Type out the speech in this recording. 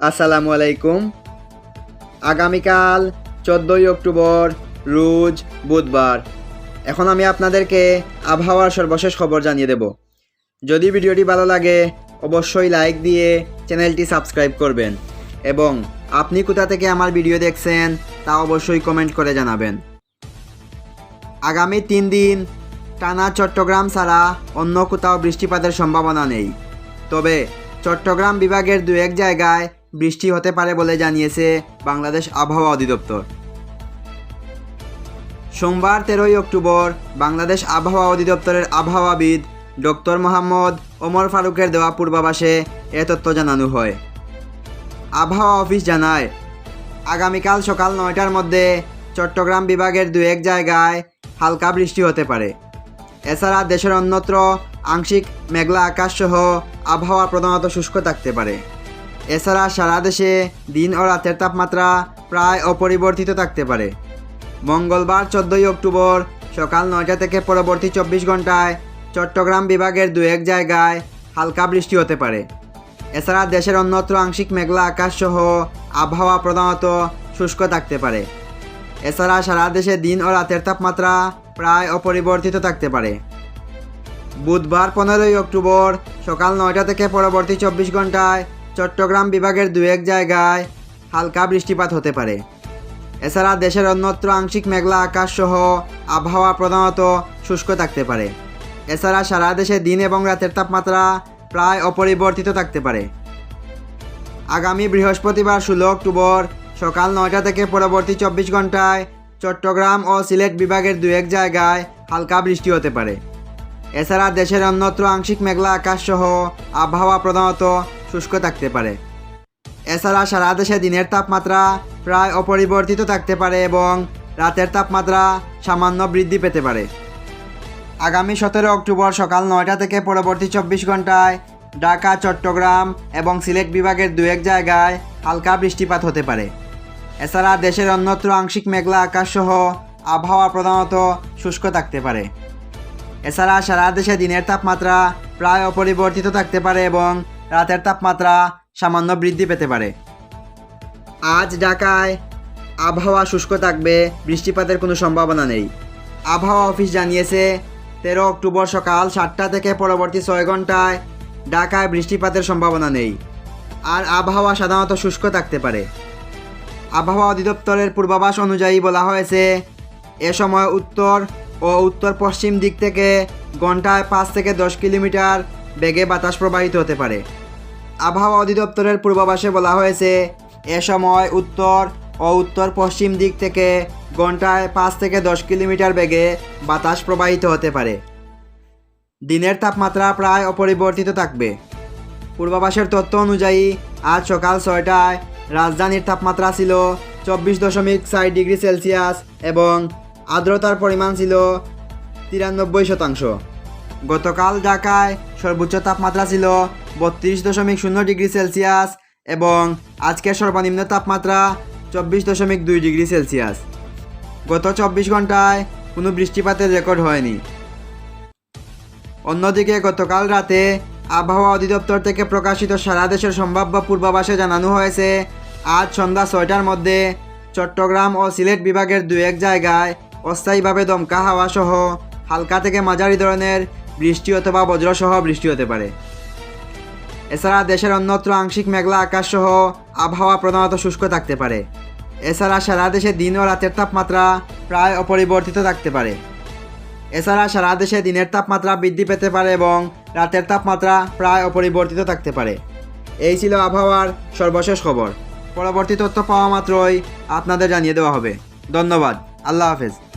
আসসালামু আলাইকুম। আগামীকাল চোদ্দোই অক্টোবর, রোজ বুধবার। এখন আমি আপনাদেরকে আবহাওয়ার সর্বশেষ খবর জানিয়ে দেব। যদি ভিডিওটি ভালো লাগে, অবশ্যই লাইক দিয়ে চ্যানেলটি সাবস্ক্রাইব করবেন এবং আপনি কোথা থেকে আমার ভিডিও দেখছেন, তা অবশ্যই কমেন্ট করে জানাবেন। আগামী তিন দিন টানা চট্টগ্রাম ছাড়া অন্য কোথাও বৃষ্টিপাতের সম্ভাবনা নেই। তবে চট্টগ্রাম বিভাগের দু এক জায়গায় বৃষ্টি হতে পারে বলে জানিয়েছে বাংলাদেশ আবহাওয়া অধিদপ্তর। সোমবার তেরোই অক্টোবর বাংলাদেশ আবহাওয়া অধিদপ্তরের আবহাওয়াবিদ ডক্টর মোহাম্মদ ওমর ফারুকের দেওয়া পূর্বাভাসে এ তথ্য জানানো হয়। আবহাওয়া অফিস জানায়, আগামীকাল সকাল নয়টার মধ্যে চট্টগ্রাম বিভাগের দু এক জায়গায় হালকা বৃষ্টি হতে পারে। এছাড়া দেশের অন্যত্র আংশিক মেঘলা আকাশ সহ আবহাওয়া প্রধানত শুষ্ক থাকতে পারে। এছাড়া সারা দেশে দিন ও রাতের তাপমাত্রা প্রায় অপরিবর্তিত থাকতে পারে। মঙ্গলবার চোদ্দোই অক্টোবর সকাল নয়টা থেকে পরবর্তী চব্বিশ ঘন্টায় চট্টগ্রাম বিভাগের দু এক জায়গায় হালকা বৃষ্টি হতে পারে। এছাড়া দেশের অন্যত্র আংশিক মেঘলা আকাশ সহ আবহাওয়া প্রধানত শুষ্ক থাকতে পারে। এছাড়া সারা দেশে দিন ও রাতের তাপমাত্রা প্রায় অপরিবর্তিত থাকতে পারে। বুধবার পনেরোই অক্টোবর সকাল নয়টা থেকে পরবর্তী চব্বিশ ঘন্টায় চট্টগ্রাম বিভাগের দু এক জায়গায় হালকা বৃষ্টিপাত হতে পারে। এছাড়া দেশের অন্যত্র আংশিক মেঘলা আকাশ সহ আবহাওয়া প্রধানত শুষ্ক থাকতে পারে। এছাড়া সারা দেশে দিন এবং রাতের তাপমাত্রা প্রায় অপরিবর্তিত থাকতে পারে। আগামী বৃহস্পতিবার ষোলো অক্টোবর সকাল নয়টা থেকে পরবর্তী চব্বিশ ঘন্টায় চট্টগ্রাম ও সিলেট বিভাগের দু এক জায়গায় হালকা বৃষ্টি হতে পারে। এছাড়া দেশের অন্যত্র আংশিক মেঘলা আকাশ সহ আবহাওয়া প্রধানত শুষ্ক থাকতে পারে। এছাড়া সারা দেশে দিনের তাপমাত্রা প্রায় অপরিবর্তিত থাকতে পারে এবং রাতের তাপমাত্রা সামান্য বৃদ্ধি পেতে পারে। আগামী সতেরো অক্টোবর সকাল নয়টা থেকে পরবর্তী চব্বিশ ঘন্টায় ঢাকা, চট্টগ্রাম এবং সিলেট বিভাগের দু এক জায়গায় হালকা বৃষ্টিপাত হতে পারে। এছাড়া দেশের অন্যত্র আংশিক মেঘলা আকাশ সহ আবহাওয়া প্রধানত শুষ্ক থাকতে পারে। এছাড়া সারা দেশে দিনের তাপমাত্রা প্রায় অপরিবর্তিত থাকতে পারে এবং রাতের তাপমাত্রা সামান্য বৃদ্ধি পেতে পারে। আজ ঢাকায় আবহাওয়া শুষ্ক থাকবে, বৃষ্টিপাতের কোনো সম্ভাবনা নেই। আবহাওয়া অফিস জানিয়েছে, তেরো অক্টোবর সকাল সাতটা থেকে পরবর্তী ছয় ঘন্টায় ঢাকায় বৃষ্টিপাতের সম্ভাবনা নেই। আর আবহাওয়া সাধারণত শুষ্ক থাকতে পারে। আবহাওয়া অধিদপ্তরের পূর্বাভাস অনুযায়ী বলা হয়েছে, এ সময় উত্তর ও উত্তর পশ্চিম দিক থেকে ঘন্টায় পাঁচ থেকে দশ কিলোমিটার বেগে বাতাস প্রবাহিত হতে পারে। আবহাওয়া অধিদপ্তরের পূর্বাভাসে বলা হয়েছে, এ সময় উত্তর ও উত্তর পশ্চিম দিক থেকে ঘন্টায় পাঁচ থেকে দশ কিলোমিটার বেগে বাতাস প্রবাহিত হতে পারে। দিনের তাপমাত্রা প্রায় অপরিবর্তিত থাকবে। পূর্বাভাসের তথ্য অনুযায়ী, আজ সকাল ছয়টায় রাজধানীর তাপমাত্রা ছিল চব্বিশ দশমিক চার ডিগ্রি সেলসিয়াস এবং আর্দ্রতার পরিমাণ ছিল তিরানব্বই শতাংশ। গতকাল ঢাকায় সর্বোচ্চ তাপমাত্রা ছিল বত্রিশ দশমিক শূন্য ডিগ্রি সেলসিয়াস এবং আজকের সর্বনিম্ন তাপমাত্রা চব্বিশ দশমিক দুই ডিগ্রি সেলসিয়াস। গত চব্বিশ ঘন্টায় কোনো বৃষ্টিপাতের রেকর্ড হয়নি। অন্যদিকে গতকাল রাতে আবহাওয়া অধিদপ্তর থেকে প্রকাশিত সারা দেশের সম্ভাব্য পূর্বাভাসে জানানো হয়েছে, আজ সন্ধ্যা ছয়টার মধ্যে চট্টগ্রাম ও সিলেট বিভাগের দু এক জায়গায় অস্থায়ীভাবে দমকা হাওয়া সহ হালকা থেকে মাঝারি ধরনের বৃষ্টি অথবা বজ্রসহ বৃষ্টি হতে পারে। এছাড়া দেশের অন্যত্র আংশিক মেঘলা আকাশ সহ আবহাওয়া প্রধানত শুষ্ক থাকতে পারে। এছাড়া সারা দেশে দিন ও রাতের তাপমাত্রা প্রায় অপরিবর্তিত থাকতে পারে। এছাড়া সারা দেশে দিনের তাপমাত্রা বৃদ্ধি পেতে পারে এবং রাতের তাপমাত্রা প্রায় অপরিবর্তিত থাকতে পারে। এই ছিল আবহাওয়ার সর্বশেষ খবর। পরবর্তী তথ্য পাওয়া মাত্রই আপনাদের জানিয়ে দেওয়া হবে। ধন্যবাদ। আল্লাহ হাফেজ।